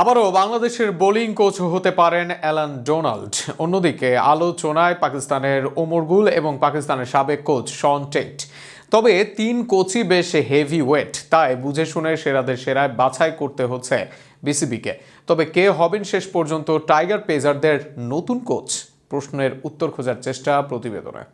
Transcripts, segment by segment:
আবারও বাংলাদেশের bowling coach হতে পারেন অ্যালান ডোনাল্ড। অন্যদিকে, আলোচনায় পাকিস্তানের ওমর গুল এবং পাকিস্তানের সাবেক কোচ শন টেট তবে তিন কোচই বেশ হেভি ওয়েট তাই বুঝে শুনে সেরাদের সেরায় বাছাই করতে হচ্ছে বিসিবিকে। তবে কে হবেন শেষ পর্যন্ত টাইগার পেজারদের নতুন কোচ? প্রশ্নের উত্তর খোঁজার চেষ্টা প্রতিবেদনে।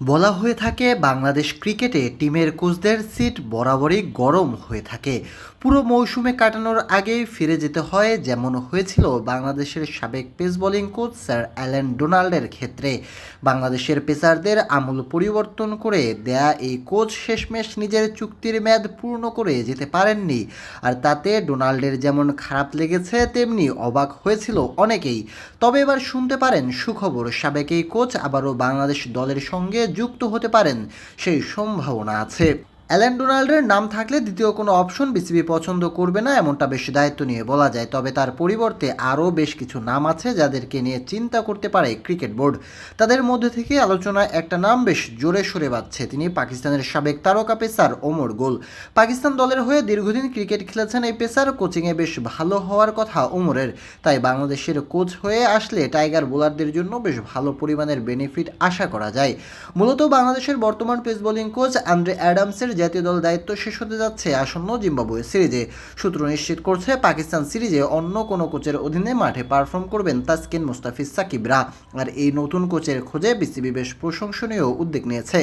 বলা হয়ে থাকে, বাংলাদেশ ক্রিকেটে টিমের কোচদের সিট বরাবরই গরম হয়ে থাকে। পুরো মৌসুমে কাটানোর আগেই ফিরে যেতে হয়, যেমন হয়েছিল বাংলাদেশের সাবেক pace bowling coach sir Allan ডোনাল্ডের ক্ষেত্রে। বাংলাদেশের পেসারদের আমূল পরিবর্তন করে দেয়া এই কোচ শেষমেশ নিজের চুক্তির মেয়াদ পূর্ণ করে যেতে পারেননি। আর তাতে ডোনাল্ডের যেমন খারাপ লেগেছে, তেমনি অবাক হয়েছিল অনেকেই। তবে এবার শুনতে পারেন সুখবর, সাবেক এই কোচ আবারও বাংলাদেশ দলের সঙ্গে যুক্ত হতে পারেন সেই সম্ভাবনা আছে। অ্যালেন ডোনাল্ডের নাম থাকলে দ্বিতীয় কোনো অপশন বিসিবি পছন্দ করবে না, এমনটা বেশ দায়িত্ব নিয়ে বলা যায়। তবে তার পরিবর্তে আরও বেশ কিছু নাম আছে যাদেরকে নিয়ে চিন্তা করতে পারে ক্রিকেট বোর্ড। তাদের মধ্যে থেকে আলোচনায় একটা নাম বেশ জোরে সরে বাজছে। তিনি পাকিস্তানের সাবেক তারকা পেসার ওমর গোল। পাকিস্তান দলের হয়ে দীর্ঘদিন ক্রিকেট খেলেছেন এই পেসার, কোচিংয়ে বেশ ভালো হওয়ার কথা ওমরের। তাই বাংলাদেশের কোচ হয়ে আসলে টাইগার বোলারদের জন্য বেশ ভালো পরিমাণের বেনিফিট আশা করা যায়। মূলত বাংলাদেশের বর্তমান পেস বোলিং কোচ আন্দ্রে অ্যাডামসের জাতীয় দল দায়িত্ব শেষ হতে যাচ্ছে আসন্ন জিম্বাবুয়ে সিরিজে। সূত্র নিশ্চিত করছে, পাকিস্তান সিরিজে অন্য কোনো কোচের অধীনে মাঠে পারফর্ম করবেন তাসকিন মুস্তাফিজ সাকিবরা। আর এই নতুন কোচের খোঁজে বিসিবি বেশ প্রশংসনীয় উদ্যোগ নিয়েছে।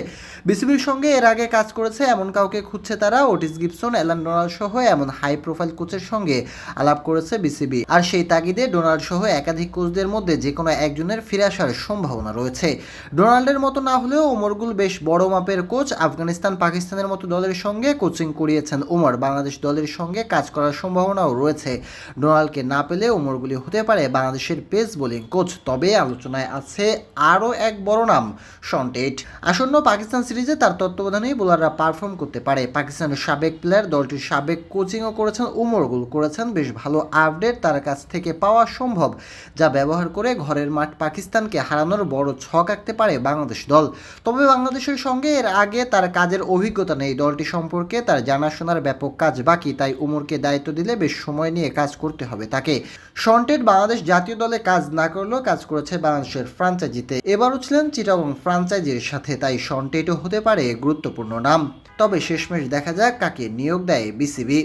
বিসিবির সঙ্গে এর আগে কাজ করেছে এমন কাউকে খুঁজছে তারা, ওটিস গিবসন, অ্যালান ডোনাল্ড সহ এমন হাই প্রোফাইল কোচের সঙ্গে আলাপ করেছে বিসিবি। আর সেই তাগিদে ডোনাল্ড সহ একাধিক কোচদের মধ্যে যে কোনো একজনের ফিরে আসার সম্ভাবনা রয়েছে। ডোনাল্ডের মতো না হলেও ওমরগুল বেশ বড় মাপের কোচ আফগানিস্তান পাকিস্তানের মতো দলের সঙ্গে কোচিং করিয়েছেন ওমর বাংলাদেশ দলের সঙ্গে কাজ করার সম্ভাবনাও রয়েছে। ডোনাল্ডকে না পেলে ওমরগুলি হতে পারে বাংলাদেশের পেস বোলিং কোচ, তবে আলোচনায় আছে আরও এক বড় নাম শন্টেট আসন্ন পাকিস্তান সিরিজে তার তত্ত্বাবধানেই বোলাররা পারফর্ম করতে পারে। পাকিস্তানের সাবেক প্লেয়ার, দলটির সাবেক কোচিংও করেছেন উমরগুল করেছেন। বেশ ভালো আপডেট তার কাছ থেকে পাওয়া সম্ভব, যা ব্যবহার করে ঘরের মাঠ পাকিস্তানকে হারানোর বড় ছক আঁকতে পারে বাংলাদেশ দল। তবে বাংলাদেশের সঙ্গে এর আগে তার কাজের অভিজ্ঞতা নেই। দলটি সম্পর্কে তার জানাশোনার ব্যাপক কাজ বাকি, তাই উমরকে দায়িত্ব দিলে বেশ সময় নিয়ে কাজ করতে হবে তাকে। সন্টেড বাংলাদেশ জাতীয় দলে কাজ না করলেও কাজ করেছে বাংলাদেশের ফ্রাঞ্চাইজিতে। এবারও ছিলেন চিটাগং ফ্রাঞ্চাইজির সাথে, তাই সন্টেডও হতে পারে গুরুত্বপূর্ণ নাম। তবে শেষমেশ দেখা যাক কাকে নিয়োগ দেয় বিসিবি।